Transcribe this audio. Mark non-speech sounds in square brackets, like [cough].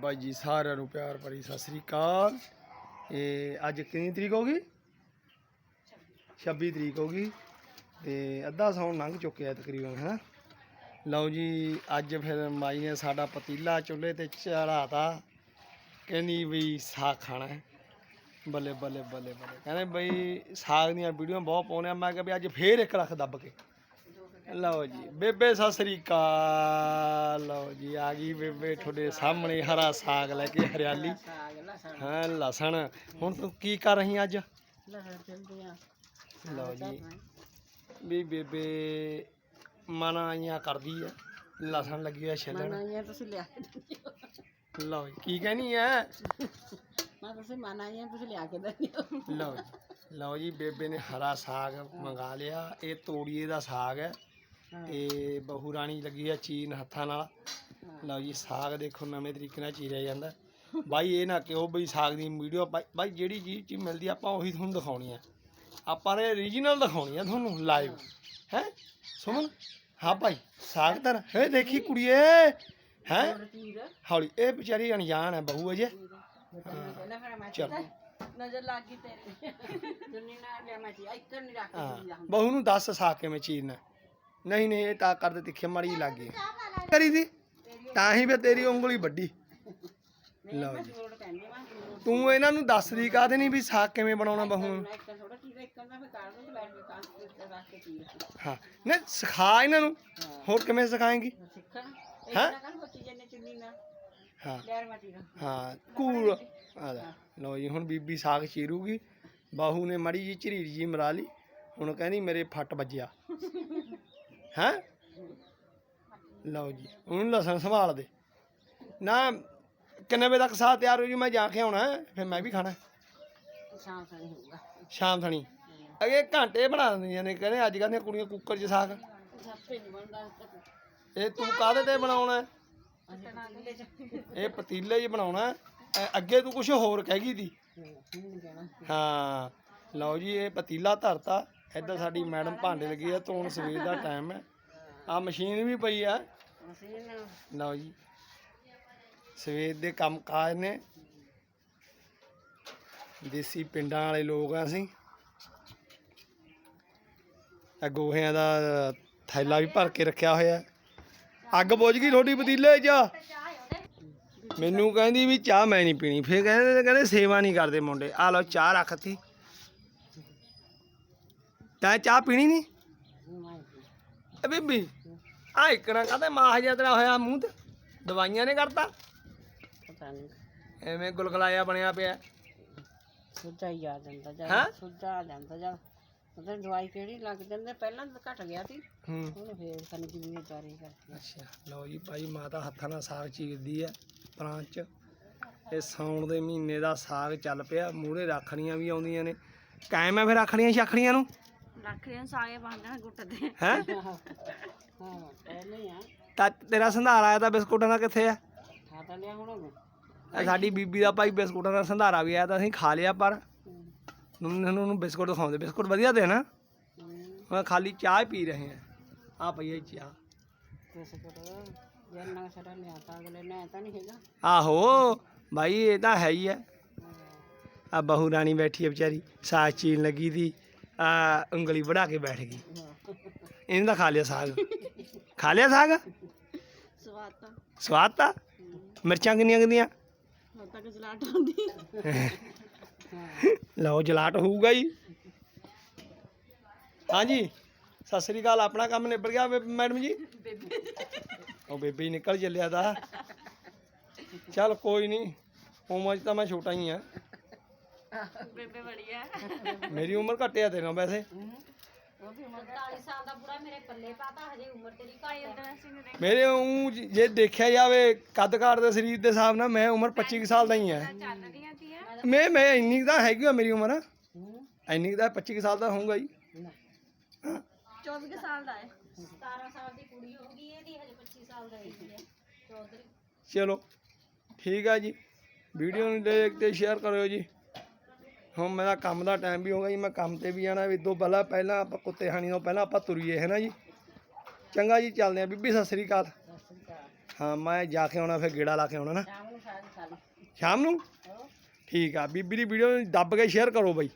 ਬਾਈ ਜੀ ਸਾਰਿਆਂ ਨੂੰ ਪਿਆਰ ਭਰੀ ਸਤਿ ਸ੍ਰੀ ਅਕਾਲ। ਇਹ ਅੱਜ ਕਿੰਨੀ ਤਰੀਕ ਹੋ ਗਈ? 26 ਤਰੀਕ ਹੋ ਗਈ। ਤੇ ਅੱਧਾ ਸੌਣ ਲੰਘ ਚੁੱਕਿਆ ਤਕਰੀਬਨ ਹੈ ਲਓ ਜੀ, ਅੱਜ ਫਿਰ ਮਾਈ ਨੇ ਸਾਡਾ ਪਤੀਲਾ ਚੁੱਲ੍ਹੇ ਤੇ ਚੜਾਤਾ ਕਹਿੰਦੀ ਵੀ ਸਾਗ ਖਾਣਾ ਬੱਲੇ ਬੱਲੇ ਬੱਲੇ ਬੱਲੇ। ਕਹਿੰਦੇ ਬਈ ਸਾਗ ਦੀਆਂ ਵੀਡੀਓ ਬਹੁਤ ਪਾਉਂਦੇ ਆ। ਮੈਂ ਕਿਹਾ ਵੀ ਅੱਜ ਫੇਰ ਇੱਕ ਲੱਖ ਦੱਬ ਕੇ। ਲਓ ਜੀ ਬੇਬੇ ਸਤਿ ਸ੍ਰੀ ਅਕਾਲ। ਲਓ ਜੀ ਆ ਗਈ ਬੇਬੇ ਤੁਹਾਡੇ ਸਾਹਮਣੇ ਹਰਾ ਸਾਗ ਲੈ ਕੇ ਹਰਿਆਲੀ। ਹਾਂ ਲਸਣ। ਹੁਣ ਤੂੰ ਕੀ ਕਰ ਰਹੀ ਅੱਜ? ਲਓ ਜੀ ਵੀ ਬੇਬੇ ਮਨਾ ਆਈਆਂ ਕਰਦੀ ਆ ਲਸਣ ਲੱਗੀ ਆ ਛਿੱਲਣ। ਮਨਾਈਆਂ ਤੁਸੀਂ ਲਿਆ ਲਓ ਜੀ ਕੀ ਕਹਿਣੀ ਹੋ। ਮੈਂ ਤੁਸੀਂ ਮਨਾਈਆਂ ਤੁਸੀਂ ਲਿਆ ਕੇ ਦਿੰਦੇ ਲਓ ਜੀ ਲਓ ਜੀ ਬੇਬੇ ਨੇ ਹਰਾ ਸਾਗ ਮੰਗਾ ਲਿਆ ਇਹ ਤੋੜੀਏ ਦਾ ਸਾਗ ਹਾਂ। ਤੇ ਬਹੂ ਰਾਣੀ ਲੱਗੀ ਆ ਚੀਨ ਹੱਥਾਂ ਨਾਲ। ਲਓ ਜੀ ਸਾਗ ਦੇਖੋ ਨਵੇਂ ਤਰੀਕੇ ਨਾਲ ਚੀਰਿਆ ਜਾਂਦਾ। ਬਾਈ ਇਹ ਨਾ ਕਿਉਂ ਬਈ ਸਾਗ ਦੀ ਵੀਡੀਓ ਬਾਈ ਜਿਹੜੀ ਚੀਜ਼ ਚੀਜ਼ ਮਿਲਦੀ ਆਪਾਂ ਉਹੀ ਤੁਹਾਨੂੰ ਦਿਖਾਉਣੀ ਆ। ਆਪਾਂ ਨੇ ਰੀਜਨਲ ਦਿਖਾਉਣੀ ਆ ਤੁਹਾਨੂੰ ਲਾਈਵ ਹੈ? ਸੁਮਨ? ਹਾਂ ਭਾਈ ਸਾਗ ਤਾਂ ਹੈ ਦੇਖੀ ਕੁੜੀਏ। ਹੈ? ਹੌਲੀ ਇਹ ਵਿਚਾਰੀ ਅਣਜਾਣ ਹੈ ਬਹੂ ਅਜੇ। ਚਲ। ਨਜ਼ਰ ਲੱਗ ਗਈ ਤੇਰੀ। ਜੁਨੀ [laughs] ਨਾ ਲਿਆ ਮੈਂ ਚੀ ਇੱਕ ਨਹੀਂ ਰੱਖ ਹਾਂ। ਦਿੱਤੀ ਜਾਂਦਾ ਬਹੂ ਨੂੰ ਦੱਸ ਸਾਗ ਕਿਵੇਂ ਚੀਰਨਾ। ਨਹੀਂ ਨਹੀਂ, ਇਹ ਤਾਂ ਕਰਦੇ ਤਿੱਖੇ ਮਾੜੀ ਜਿਹੀ ਲੱਗ ਗਈ। ਕਰੀ ਦੀ ਤਾਂ ਹੀ ਫੇ ਤੇਰੀ ਉਂਗਲੀ ਵੱਡੀ। ਲਓ ਜੀ। ਤੂੰ ਇਹਨਾਂ ਨੂੰ ਦੱਸ ਕਾਹਦੇ ਨਹੀਂ ਵੀ ਸਾਗ ਕਿਵੇਂ ਬਣਾਉਣਾ ਬਹੂ ਨੂੰ? ਹਾਂ, ਨਹੀਂ, ਸਿਖਾ ਇਹਨਾਂ ਨੂੰ। ਹੋਰ ਕਿਵੇਂ ਸਿਖਾਏਂਗੀ? ਸਿੱਖਣ ਹੈਂ? ਹਾਂ। ਹਾਂ, ਕੂਲ। ਆ ਲਓ ਜੀ, ਹੁਣ ਬੀਬੀ ਸਾਗ ਚੀਰੂਗੀ। ਬਾਹੂ ਨੇ ਮੜੀ ਜੀ ਝਰੀਰ ਜੀ ਮਰਾ ਲਈ। ਹੁਣ ਕਹਿੰਦੀ ਮੇਰੇ ਫੱਟ ਵੱਜਿਆ। ਹੈ? ਲਓ ਜੀ ਹੁਣ ਲਸਣ ਸੰਭਾਲ ਦੇ। ਨਾ ਕਿੰਨੇ ਵਜੇ ਤੱਕ ਸਾਗ ਤਿਆਰ ਹੋ ਜੀ ਮੈਂ ਜਾ ਕੇ ਆਉਣਾ ਹੈ, ਫਿਰ ਮੈਂ ਵੀ ਖਾਣਾ। ਹੈ। ਸ਼ਾਮ ਸਾਂ ਹੋਊਗਾ। ਸ਼ਾਮ ਥਣੀ ਅਗੇ ਘੰਟੇ ਬਣਾ ਦਿੰਦੀਆਂ ਨੇ ਕਹਿੰਦੇ ਅੱਜ ਕੱਲ੍ਹ ਦੀਆਂ ਕੁੜੀਆਂ ਕੁੱਕਰ 'ਚ ਸਾਗ। ਸੱਪੇ ਨਹੀਂ ਬਣਦਾ। ਇਹ ਤੂੰ ਕਾਹਦੇ ਤੇ ਬਣਾਉਣਾ? ਹੈ? ਇਹ ਪਤੀਲੇ 'ਚ ਬਣਾਉਣਾ। ਹੈ। ਅੱਗੇ ਤੂੰ ਕੁਝ ਹੋਰ ਕਹਿ ਗਈ ਦੀ। ਹੁਣ ਨਹੀਂ ਕਹਿਣਾ। ਹਾਂ। ਲਓ ਜੀ ਇਹ ਪਤੀਲਾ ਧਰਤਾ। ਇੱਧਰ ਸਾਡੀ ਮੈਡਮ ਭਾਂਡੇ ਲੱਗੀ ਆ ਧੋਣ ਸਵੇਰ ਦਾ ਟਾਈਮ ਹੈ। ਆ ਮਸ਼ੀਨ ਵੀ ਪਈ ਆ। ਲਓ ਜੀ। ਸਵੇਰ ਦੇ ਕੰਮ ਕਾਜ ਨੇ। ਦੇਸੀ ਪਿੰਡਾਂ ਵਾਲੇ ਲੋਕ ਆ ਅਸੀਂ। ਆ ਗੋਹਿਆਂ ਦਾ ਥੈਲਾ ਵੀ ਭਰ ਕੇ ਰੱਖਿਆ ਹੋਇਆ। ਅੱਗ ਬੁਝ ਗਈ ਤੁਹਾਡੀ ਪਤੀਲੇ 'ਚ। ਮੈਨੂੰ ਕਹਿੰਦੀ ਵੀ ਚਾਹ ਮੈਂ ਨਹੀਂ ਪੀਣੀ। ਫੇਰ ਕਹਿੰਦੇ ਕਹਿੰਦੇ ਸੇਵਾ ਨਹੀਂ ਕਰਦੇ ਮੁੰਡੇ। ਆ ਲਓ ਚਾਹ ਰੱਖਤੀ। ਤੈਂ ਚਾਹ ਪੀਣੀ ਨਹੀਂ। ਏ ਬੀਬੀ ਆ ਇਕਣਾ ਕਹਦੇ ਮਾਹ ਜਿਹਾ ਤੇਰਾ ਹੋਇਆ ਮੂੰਹ ਤੇ? ਦਵਾਈਆਂ ਨੇ ਕਰਤਾ? ਪਤਾ ਨਹੀਂ ਐਵੇਂ ਗੁਲਗਲਾਇਆ ਬਣਿਆ ਪਿਆ। ਸੁੱਜਾ ਹੀ ਆ ਜਾਂਦਾ ਹੈਂ? ਜਾਂ ਸੁੱਜਾ ਆ ਜਾਂਦਾ ਜਾਂ। ਉਹਦੇ ਦਵਾਈ ਕਿਹੜੀ ਲੱਗ ਜਾਂਦੇ? ਪਹਿਲਾਂ ਤਾਂ ਘਟ ਗਿਆ ਸੀ। ਹੂੰ। ਹੁਣ ਫੇਰ ਸਾਨੂੰ ਕਿੰਨੀ ਚਾਰੀ ਕਰਦੀ ਅੱਛਾ ਲਓ ਜੀ ਭਾਈ ਮਾਤਾ ਹੱਥਾਂ ਨਾਲ ਸਾਗ ਚੀਰਦੀ ਹੈ ਪ੍ਰਾਂਤ ਚ। ਇਹ ਸਾਉਣ ਦੇ ਮਹੀਨੇ ਦਾ ਸਾਗ ਚੱਲ ਪਿਆ ਮੂਹਰੇ ਰਾਖੜੀਆਂ ਵੀ ਆਉਂਦੀਆਂ ਨੇ। ਕਾਇਮ ਹੈ ਫਿਰ ਰਾਖੜੀਆਂ ਸ਼ਾਖੜੀਆਂ ਨੂੰ? ਰੱਖੜੀਆਂ ਸਾਗੇ ਬੰਨਣਾ ਗੁੱਟ ਦੇ ਹੈ? ਹਾਂ ਪਹਿਲੇ ਆ। ਤਾਂ ਤੇਰਾ ਸੰਧਾਰਾ ਆਇਆ ਤਾਂ ਬਿਸਕੁਟਾਂ ਦਾ ਕਿੱਥੇ ਆ? ਖਾ ਤਾਂ ਲਿਆ ਹੁਣ ਇਹ ਸਾਡੀ ਬੀਬੀ ਦਾ ਭਾਈ ਬਿਸਕੁਟਾਂ ਦਾ ਸੰਧਾਰਾ ਵੀ ਆਇਆ ਤਾਂ ਅਸੀਂ ਖਾ ਲਿਆ ਪਰ ਨੂੰ ਨੂੰ ਬਿਸਕੁਟ ਦਿਖਾਉਂਦੇ ਬਿਸਕੁਟ ਵਧੀਆ ਦੇ ਨਾ। ਮੈਂ ਖਾਲੀ ਚਾਹ ਪੀ ਰਹੇ ਹਾਂ ਆ ਪਈ ਹੈ ਚਾਹ। ਸਾਡਾ ਅਗਲੇ ਨੇ ਤਾਂ ਨਹੀਂ ਹੈਗਾ। ਆਹੋ ਭਾਈ ਇਹ ਤਾਂ ਹੈ ਹੀ ਹੈ। ਆ ਬਹੂ ਰਾਣੀ ਬੈਠੀ ਹੈ ਵਿਚਾਰੀ ਸਾਗ ਚੀਨ ਲੱਗੀ ਦੀ। ਆ ਉਂਗਲੀ ਵੜਾ ਕੇ ਬੈਠ ਗਈ। ਇਹਨੇ ਤਾਂ ਖਾ ਲਿਆ ਸਾਗ। ਖਾ ਲਿਆ ਸਾਗ? ਸਵਾਦ ਤਾਂ। ਸਵਾਦ ਤਾਂ? ਮਿਰਚਾਂ ਕਿੰਨੀਆਂ ਕਿੰਨੀਆਂ? ਹੁਣ ਤੱਕ ਜਲਾਟ ਆਉਂਦੀ ਲਓ ਜਲਾਟ ਹੋਊਗਾ ਜੀ। ਹਾਂਜੀ ਸਤਿ ਸ੍ਰੀ ਅਕਾਲ ਆਪਣਾ ਕੰਮ ਨਿਬੜ ਗਿਆ ਮੈਡਮ ਜੀ? ਉਹ ਬੇਬੇ ਨਿਕਲ ਚੱਲਿਆ ਦਾ ਚੱਲ ਕੋਈ ਨਹੀਂ ਉਮਰ ਤਾਂ ਮੈਂ ਛੋਟਾ ਹੀ ਆ। ਬੇਬੇ ਬੜੀ ਆ ਮੇਰੀ ਉਮਰ ਘੱਟਿਆ ਤੇ ਨਾ ਵੈਸੇ। ਉਮਰ 40 ਸਾਲ ਦਾ ਬੁੜਾ ਮੇਰੇ ਪੱਲੇ ਪਾਤਾ ਹਜੇ ਉਮਰ ਤੇਰੀ ਕਾਲੀ ਅੰਦਰ ਸਿੰਘ ਦੇ ਮੇਰੇ ਉਂ ਜੇ ਦੇਖਿਆ ਜਾਵੇ ਕੱਦ ਕਾਠ ਦੇ ਸਰੀਰ ਦੇ ਹਿਸਾਬ ਨਾਲ ਮੈਂ ਉਮਰ 25 ਕੁ ਸਾਲ ਦਾ ਹੀ ਚੱਲ ਤੀਆਂ। ਮੈਂ ਮੈਂ ਇੰਨੀ ਕੁ ਤਾਂ ਹੈਗੀ ਆ ਮੇਰੀ ਉਮਰ। ਇੰਨੀ ਕੁ ਤਾਂ 25 ਕੁ ਸਾਲ ਦਾ ਹੋਊਗਾ ਜੀ। 24 ਸਾਲ ਦਾ ਹੈ। 17 ਸਾਲ ਦੀ ਕੁੜੀ ਹੋ ਗਈ ਇਹਦੀ ਹਜੇ 25 ਸਾਲ ਦਾ ਹੈ ਚੌਧਰੀ। ਚਲੋ ਠੀਕ ਆ ਜੀ। ਵੀਡੀਓ ਨੂੰ ਦੇਖ ਤੇ ਸ਼ੇਅਰ ਕਰਿਓ ਜੀ। ਹੁਣ ਮੇਰਾ ਕੰਮ ਦਾ ਟਾਈਮ ਵੀ ਹੋ ਗਿਆ ਜੀ ਮੈਂ ਕੰਮ ਤੇ ਵੀ ਜਾਣਾ ਵੀ ਤੋਂ ਪਹਿਲਾਂ ਪਹਿਲਾਂ ਆਪਾਂ ਕੁੱਤੇ ਖਾਣੀ ਤੋਂ ਪਹਿਲਾਂ ਆਪਾਂ ਤੁਰੀਏ ਹੈ ਨਾ ਜੀ? ਚੰਗਾ ਜੀ ਚੱਲਦੇ ਆ ਬੀਬੀ ਸਤਿ ਸ੍ਰੀ ਅਕਾਲ। ਹਾਂ ਮੈਂ ਜਾ ਕੇ ਆਉਣਾ ਫਿਰ ਗੇੜਾ ਲਾ ਕੇ ਆਉਣਾ ਨਾ। ਸ਼ਾਮ ਨੂੰ ਠੀਕ ਆ ਬੀਬੀ ਦੀ ਵੀਡੀਓ ਦੱਬ ਕੇ ਸ਼ੇਅਰ ਕਰੋ ਬਾਈ।